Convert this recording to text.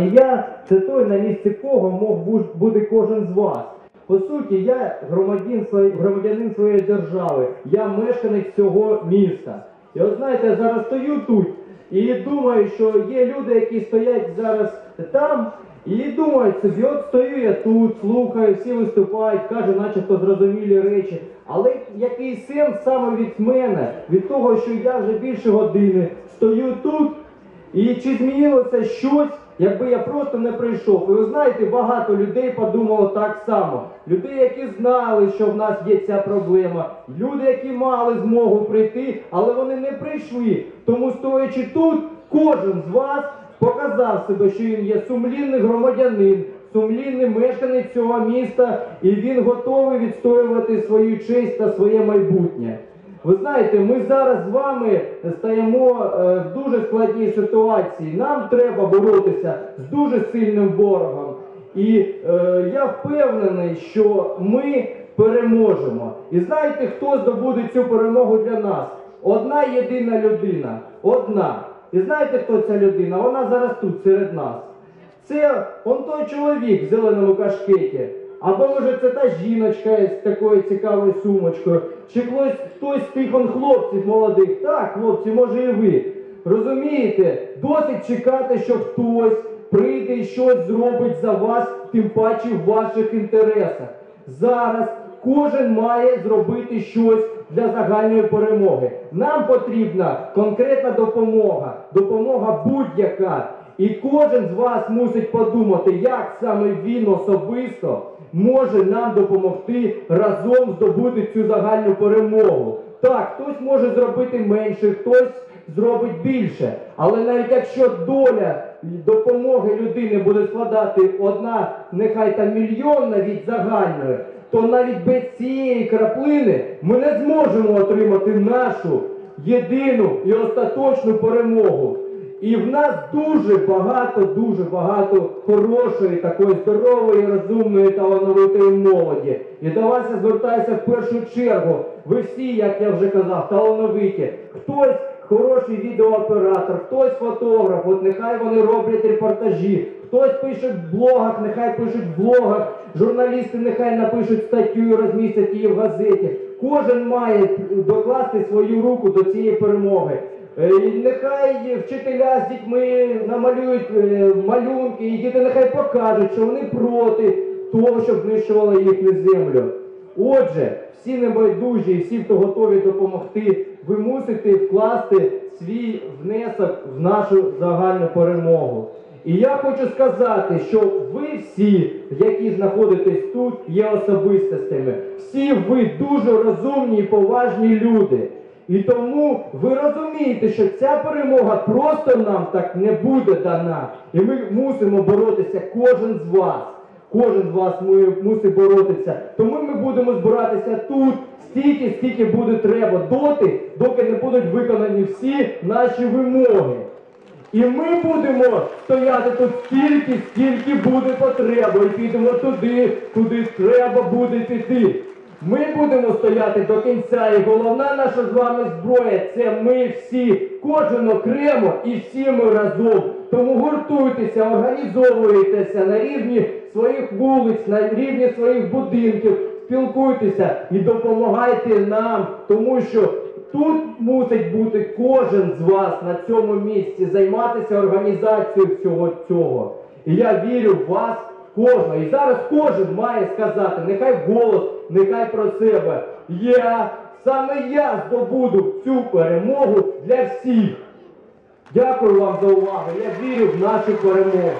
Я це той, на місці кого мог бу- бути кожен з вас. По суті, я громадянин, своє- громадянин своєї держави, я мешканець цього міста. І от знаєте, я зараз стою тут і думаю, що є люди, які стоять зараз там, і думають собі, от стою я тут, слухаю, всі виступають, кажуть, начебто зрозумілі речі. Але який сенс саме від мене, від того, що я вже більше години стою тут, і чи змінилося щось, якби я просто не прийшов? І ви знаєте, багато людей подумало так само. Людей, які знали, що в нас є ця проблема, люди, які мали змогу прийти, але вони не прийшли. Тому стоячи тут, кожен з вас показав себе, що він є сумлінний громадянин, сумлінний мешканець цього міста, і він готовий відстоювати свою честь та своє майбутнє. Ви знаєте, ми зараз з вами стаємо е, в дуже складній ситуації. Нам треба боротися з дуже сильним ворогом. І е, я впевнений, що ми переможемо. І знаєте, хто здобуде цю перемогу для нас? Одна єдина людина. Одна. І знаєте, хто ця людина? Вона зараз тут серед нас. Це он той чоловік в зеленому кашкеті. Або може це та жіночка з такою цікавою сумочкою. Чи хтось, хтось тих он хлопців молодих. Так, хлопці, може і ви. Розумієте, досить чекати, що хтось прийде і щось зробить за вас, тим паче в ваших інтересах. Зараз кожен має зробити щось для загальної перемоги. Нам потрібна конкретна допомога, допомога будь-яка. І кожен з вас мусить подумати, як саме він особисто може нам допомогти разом здобути цю загальну перемогу. Так, хтось може зробити менше, хтось зробить більше. Але навіть якщо доля допомоги людини буде складати одна, нехай там мільйонна від загальної, то навіть без цієї краплини ми не зможемо отримати нашу єдину і остаточну перемогу. І в нас дуже багато, дуже багато хорошої, такої здорової, розумної, талановитої молоді. І до вас я звертаюся в першу чергу. Ви всі, як я вже казав, талановиті. Хтось хороший відеооператор, хтось фотограф, от нехай вони роблять репортажі, хтось пише в блогах, нехай пишуть в блогах, журналісти нехай напишуть статтю і розмістять її в газеті. Кожен має докласти свою руку до цієї перемоги. Е, Нехай вчителя з дітьми намалюють е, малюнки, і діти нехай покажуть, що вони проти того, щоб знищували їхню землю. Отже, всі небайдужі і всі, хто готові допомогти, ви мусите вкласти свій внесок в нашу загальну перемогу. І я хочу сказати, що ви всі, які знаходитесь тут, є особистостями. Всі ви дуже розумні і поважні люди. І тому ви розумієте, що ця перемога просто нам так не буде дана. І ми мусимо боротися, кожен з вас. Кожен з вас мусить боротися. Тому ми будемо збиратися тут стільки, скільки буде треба, доти, доки не будуть виконані всі наші вимоги. І ми будемо стояти тут стільки, скільки буде потреба, і підемо туди, куди треба буде піти. Ми будемо стояти до кінця, і головна наша з вами зброя це ми всі, кожен окремо і всі ми разом. Тому гуртуйтеся, організовуйтеся на рівні своїх вулиць, на рівні своїх будинків, спілкуйтеся і допомагайте нам, тому що Тут мусить бути кожен з вас на цьому місці, займатися організацією всього цього. І я вірю в вас кожного. І зараз кожен має сказати, нехай голос, нехай про себе. Я, саме я здобуду цю перемогу для всіх. Дякую вам за увагу. Я вірю в нашу перемогу.